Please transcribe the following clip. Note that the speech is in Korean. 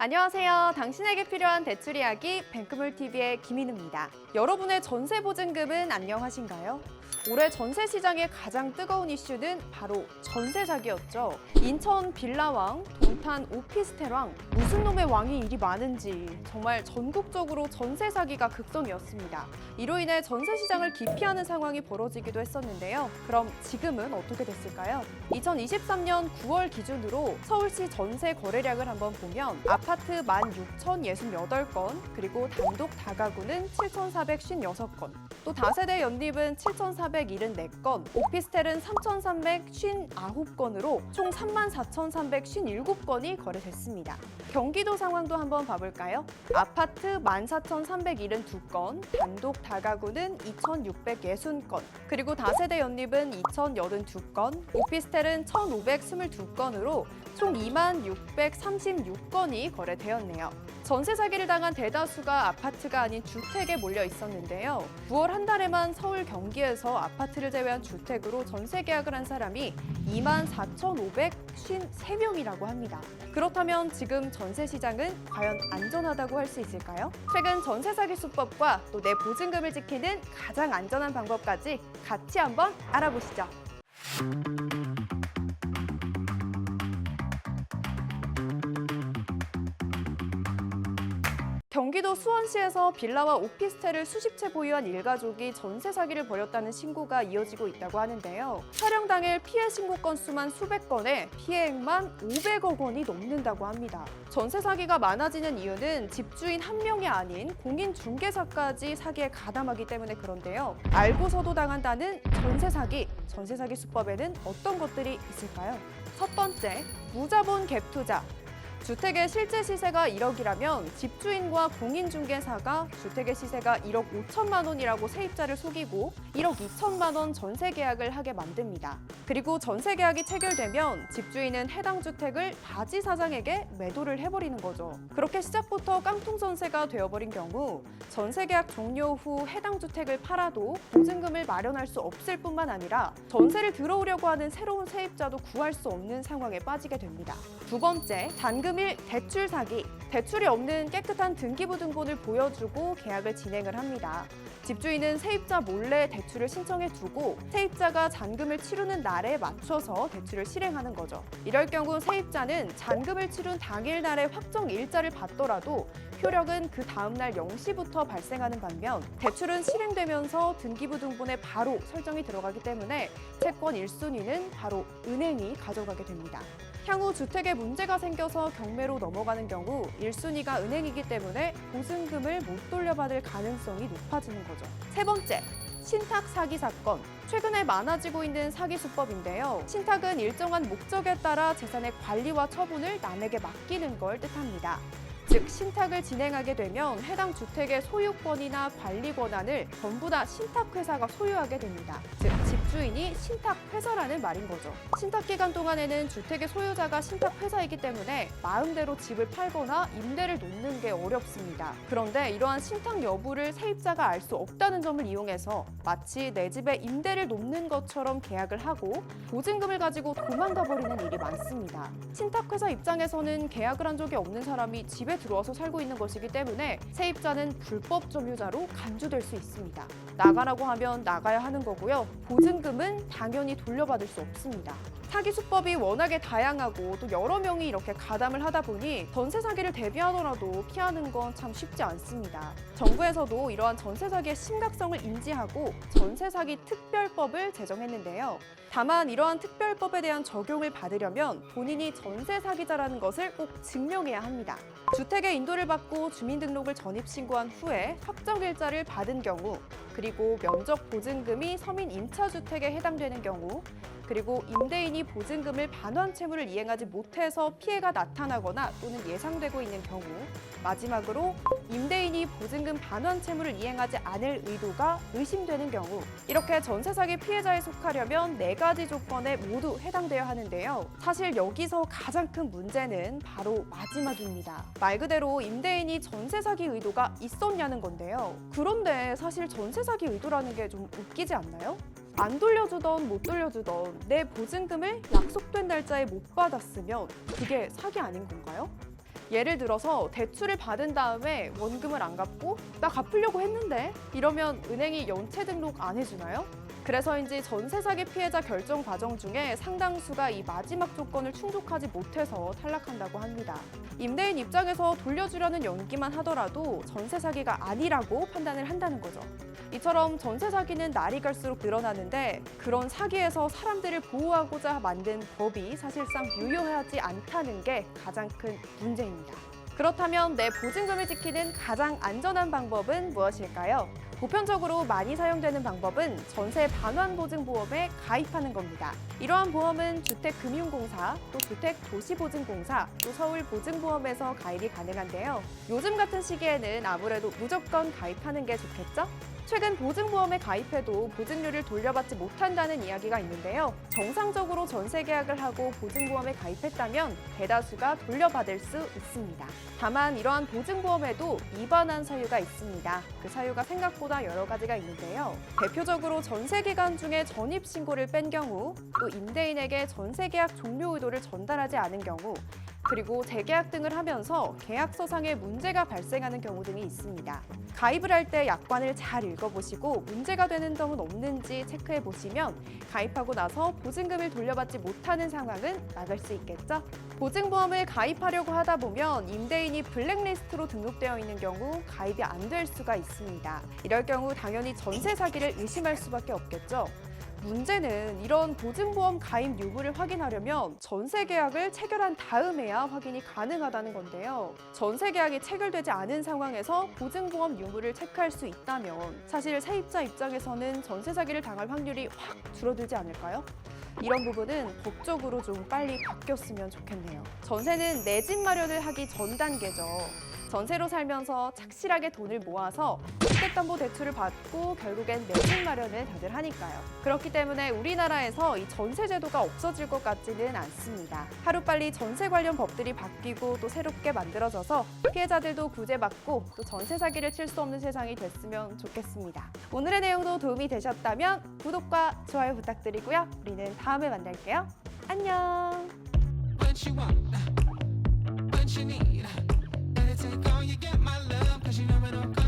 안녕하세요. 당신에게 필요한 대출 이야기 뱅크물 TV의 김인우입니다. 여러분의 전세 보증금은 안녕하신가요? 올해 전세 시장의 가장 뜨거운 이슈는 바로 전세 사기였죠. 인천 빌라왕, 동탄 오피스텔왕, 무슨 놈의 왕이 일이 많은지 정말 전국적으로 전세 사기가 극성이었습니다. 이로 인해 전세 시장을 기피하는 상황이 벌어지기도 했었는데요. 그럼 지금은 어떻게 됐을까요? 2023년 9월 기준으로 서울시 전세 거래량을 한번 보면 아파트 16,068건, 그리고 단독 다가구는 7,456건, 또 다세대 연립은 7,474건, 오피스텔은 3,359건으로 총 34,357건이 거래됐습니다. 경기도 상황도 한번 봐볼까요? 아파트 14,372건, 단독 다가구는 2,660건, 그리고 다세대 연립은 2,082건, 오피스텔은 1,522건으로 총 22,636건이 거래되었네요. 전세 사기를 당한 대다수가 아파트가 아닌 주택에 몰려 있었는데요. 9월 한 달에만 서울 경기에서 아파트를 제외한 주택으로 전세 계약을 한 사람이 24,553명이라고 합니다. 그렇다면 지금 전세 시장은 과연 안전하다고 할 수 있을까요? 최근 전세 사기 수법과 또 내 보증금을 지키는 가장 안전한 방법까지 같이 한번 알아보시죠. 경기도 수원시에서 빌라와 오피스텔을 수십 채 보유한 일가족이 전세 사기를 벌였다는 신고가 이어지고 있다고 하는데요. 촬영 당일 피해 신고 건수만 수백 건에 피해액만 500억 원이 넘는다고 합니다. 전세 사기가 많아지는 이유는 집주인 한 명이 아닌 공인 중개사까지 사기에 가담하기 때문에 그런데요. 알고서도 당한다는 전세 사기. 전세 사기 수법에는 어떤 것들이 있을까요? 첫 번째, 무자본 갭 투자. 주택의 실제 시세가 1억이라면 집주인과 공인중개사가 주택의 시세가 1억 5천만 원이라고 세입자를 속이고 1억 2천만 원 전세 계약을 하게 만듭니다. 그리고 전세 계약이 체결되면 집주인은 해당 주택을 바지 사장에게 매도를 해버리는 거죠. 그렇게 시작부터 깡통 전세가 되어버린 경우 전세 계약 종료 후 해당 주택을 팔아도 보증금을 마련할 수 없을 뿐만 아니라 전세를 들어오려고 하는 새로운 세입자도 구할 수 없는 상황에 빠지게 됩니다. 두 번째, 잔금 일 대출 사기. 대출이 없는 깨끗한 등기부 등본을 보여주고 계약을 진행을 합니다. 집주인은 세입자 몰래 대출을 신청해 두고 세입자가 잔금을 치르는 날에 맞춰서 대출을 실행하는 거죠. 이럴 경우 세입자는 잔금을 치른 당일 날에 확정 일자를 받더라도 효력은 그 다음날 0시부터 발생하는 반면 대출은 실행되면서 등기부 등본에 바로 설정이 들어가기 때문에 채권 1순위는 바로 은행이 가져가게 됩니다. 향후 주택에 문제가 생겨서 경매로 넘어가는 경우 1순위가 은행이기 때문에 보증금을 못 돌려받을 가능성이 높아지는 거죠. 세 번째, 신탁 사기 사건. 최근에 많아지고 있는 사기 수법인데요. 신탁은 일정한 목적에 따라 재산의 관리와 처분을 남에게 맡기는 걸 뜻합니다. 즉 신탁을 진행하게 되면 해당 주택의 소유권이나 관리 권한을 전부 다 신탁 회사가 소유하게 됩니다. 즉 집주인이 신탁 회사라는 말인 거죠. 신탁 기간 동안에는 주택의 소유자가 신탁 회사이기 때문에 마음대로 집을 팔거나 임대를 놓는 게 어렵습니다. 그런데 이러한 신탁 여부를 세입자가 알 수 없다는 점을 이용해서 마치 내 집에 임대를 놓는 것처럼 계약을 하고 보증금을 가지고 도망가 버리는 일이 많습니다. 신탁 회사 입장에서는 계약을 한 적이 없는 사람이 집에 들어와서 살고 있는 것이기 때문에 세입자는 불법 점유자로 간주될 수 있습니다. 나가라고 하면 나가야 하는 거고요. 보증 금은 당연히 돌려받을 수 없습니다. 사기 수법이 워낙에 다양하고 또 여러 명이 이렇게 가담을 하다 보니 전세 사기를 대비하더라도 피하는 건 참 쉽지 않습니다. 정부에서도 이러한 전세 사기의 심각성을 인지하고 전세 사기 특별법을 제정했는데요. 다만 이러한 특별법에 대한 적용을 받으려면 본인이 전세 사기자라는 것을 꼭 증명해야 합니다. 주택에 인도를 받고 주민등록을 전입 신고한 후에 확정 일자를 받은 경우, 그리고 면적 보증금이 서민 임차주택에 해당되는 경우, 그리고 임대인이 보증금을 반환 채무를 이행하지 못해서 피해가 나타나거나 또는 예상되고 있는 경우, 마지막으로 임대인이 보증금 반환 채무를 이행하지 않을 의도가 의심되는 경우, 이렇게 전세 사기 피해자에 속하려면 네 가지 조건에 모두 해당되어야 하는데요. 사실 여기서 가장 큰 문제는 바로 마지막입니다. 말 그대로 임대인이 전세 사기 의도가 있었냐는 건데요. 그런데 사실 전세 사기 의도라는 게 좀 웃기지 않나요? 안 돌려주던 못 돌려주던 내 보증금을 약속된 날짜에 못 받았으면 그게 사기 아닌 건가요? 예를 들어서 대출을 받은 다음에 원금을 안 갚고 나 갚으려고 했는데 이러면 은행이 연체 등록 안 해주나요? 그래서인지 전세 사기 피해자 결정 과정 중에 상당수가 이 마지막 조건을 충족하지 못해서 탈락한다고 합니다. 임대인 입장에서 돌려주려는 연기만 하더라도 전세 사기가 아니라고 판단을 한다는 거죠. 이처럼 전세 사기는 날이 갈수록 늘어나는데 그런 사기에서 사람들을 보호하고자 만든 법이 사실상 유효하지 않다는 게 가장 큰 문제입니다. 그렇다면 내 보증금을 지키는 가장 안전한 방법은 무엇일까요? 보편적으로 많이 사용되는 방법은 전세 반환 보증 보험에 가입하는 겁니다. 이러한 보험은 주택금융공사, 또 주택도시보증공사, 또 서울보증보험에서 가입이 가능한데요. 요즘 같은 시기에는 아무래도 무조건 가입하는 게 좋겠죠? 최근 보증보험에 가입해도 보증료를 돌려받지 못한다는 이야기가 있는데요. 정상적으로 전세 계약을 하고 보증보험에 가입했다면 대다수가 돌려받을 수 있습니다. 다만 이러한 보증보험에도 위반한 사유가 있습니다. 그 사유가 생각보다 여러 가지가 있는데요. 대표적으로 전세 기간 중에 전입 신고를 뺀 경우, 또 임대인에게 전세 계약 종료 의도를 전달하지 않은 경우, 그리고 재계약 등을 하면서 계약서상에 문제가 발생하는 경우 등이 있습니다. 가입을 할 때 약관을 잘 읽어보시고 문제가 되는 점은 없는지 체크해 보시면 가입하고 나서 보증금을 돌려받지 못하는 상황은 막을 수 있겠죠? 보증보험을 가입하려고 하다 보면 임대인이 블랙리스트로 등록되어 있는 경우 가입이 안 될 수가 있습니다. 이럴 경우 당연히 전세 사기를 의심할 수밖에 없겠죠. 문제는 이런 보증보험 가입 유무를 확인하려면 전세 계약을 체결한 다음에야 확인이 가능하다는 건데요. 전세 계약이 체결되지 않은 상황에서 보증보험 유무를 체크할 수 있다면 사실 세입자 입장에서는 전세 사기를 당할 확률이 확 줄어들지 않을까요? 이런 부분은 법적으로 좀 빨리 바뀌었으면 좋겠네요. 전세는 내 집 마련을 하기 전 단계죠. 전세로 살면서 착실하게 돈을 모아서 주택담보대출을 받고 결국엔 내집 마련을 다들 하니까요. 그렇기 때문에 우리나라에서 이 전세 제도가 없어질 것 같지는 않습니다. 하루빨리 전세 관련 법들이 바뀌고 또 새롭게 만들어져서 피해자들도 구제받고 또 전세 사기를 칠 수 없는 세상이 됐으면 좋겠습니다. 오늘의 내용도 도움이 되셨다면 구독과 좋아요 부탁드리고요. 우리는 다음에 만날게요. 안녕. you never know lo